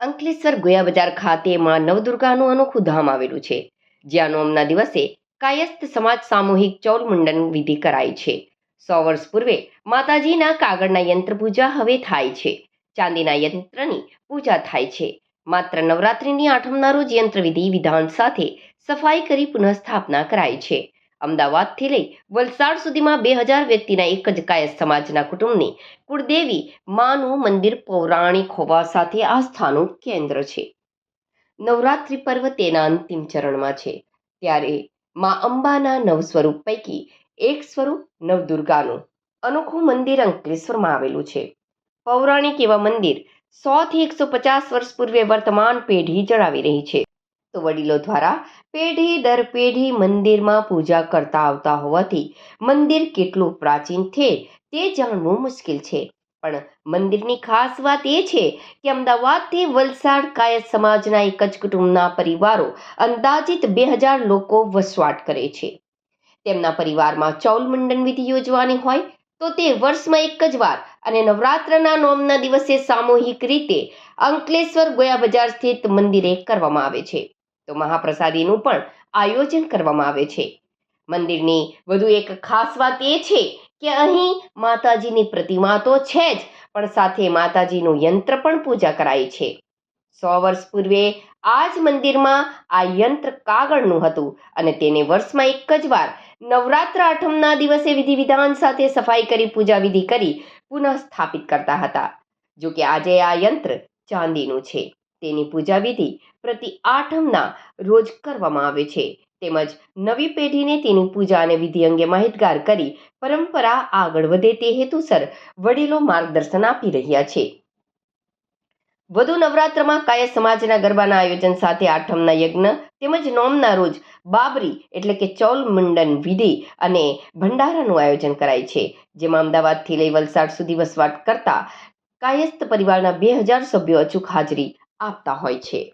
અંકલેશ્વર ગોયા બજાર ખાતે માં નવદુર્ગાનું અનોખું ધામ આવેલું છે જ્યાં નોમના દિવસે કાયસ્થ સમાજ સામૂહિક ચૌલ મુંડન વિધિ કરાય છે. સો વર્ષ પૂર્વે માતાજીના કાગળના યંત્ર પૂજા હવે થાય છે, ચાંદીના યંત્રની પૂજા થાય છે. માત્ર નવરાત્રિની આઠમના રોજ યંત્રવિધિ વિધાન સાથે સફાઈ કરી પુનઃસ્થાપના કરાય છે. અમદાવાદથી લઈ વલસાડ સુધીમાં બે હજાર વ્યક્તિના એક જ કાયસ્થ સમાજના કુટુંબની કુળદેવી માનું મંદિર પૌરાણિક હોવા સાથે આસ્થાનું કેન્દ્ર છે. નવરાત્રિ પર્વ તેના અંતિમ ચરણમાં છે. ત્યારે મા અંબાના નવ સ્વરૂપ પૈકી એક સ્વરૂપ નવદુર્ગાનું અનોખું મંદિર અંકલેશ્વરમાં આવેલું છે. પૌરાણિક એવા મંદિર સોથી એકસો પચાસ વર્ષ પૂર્વે વર્તમાન પેઢી જણાવી રહી છે. તો વડીલો દ્વારા પેઢી દર પેઢી મંદિરમાં પૂજા કરતા આવતા હોવાથી મંદિર કેટલું પ્રાચીન છે તે જાણવું મુશ્કેલ છે. પણ મંદિરની ખાસ વાત એ છે કે અમદાવાદથી વલસાડ કાયદ સમાજના એક જ કુટુંબના પરિવારો અંદાજિત બે હજાર લોકો વસવાટ કરે છે. તેમના પરિવારમાં ચૌલ મંડન વિધિ યોજવાની હોય તો તે વર્ષમાં એક જ વાર અને નવરાત્રના નોમના દિવસે સામૂહિક રીતે અંકલેશ્વર ગોયા બજાર સ્થિત મંદિરે કરવામાં આવે છે. તો મહાપ્રસાદીનું પણ આયોજન કરવામાં આવે છે. મંદિરની વધુ એક ખાસ વાત એ છે કે અહીં માતાજીની પ્રતિમા તો છે જ, પણ સાથે માતાજીનું યંત્ર પણ પૂજા કરાય છે. સો વર્ષ પૂર્વે આ જ મંદિરમાં આ યંત્ર કાગળનું હતું અને તેને વર્ષમાં એક જ વાર નવરાત્ર આઠમના દિવસે વિધિ વિધાન સાથે સફાઈ કરી પૂજા વિધિ કરી પુનઃ સ્થાપિત કરતા હતા. જો કે આજે આ યંત્ર ચાંદીનું છે. તેની પૂજા વિધિ પ્રતિ આઠમના રોજ કરવામાં આવે છે. તેમજ નવી પેઢીને તેની પૂજા અને વિધિ અંગે માહિતગાર કરી પરંપરા આગળ વધે તે હેતુસર વડીલો માર્ગદર્શન આપી રહ્યા છે. વધુ નવરાત્રમાં કાય સમાજના ગરબાના આયોજન સાથે આઠમના યજ્ઞ તેમજ નોમના રોજ બાબરી એટલે કે ચૌલ મુંડન વિધિ અને ભંડારાનું આયોજન કરાય છે. જેમાં અમદાવાદથી લઈ વલસાડ સુધી વસવાટ કરતા કાયસ્થ પરિવારના બે હજાર સભ્યો અચૂક હાજરી આપતા હોય છે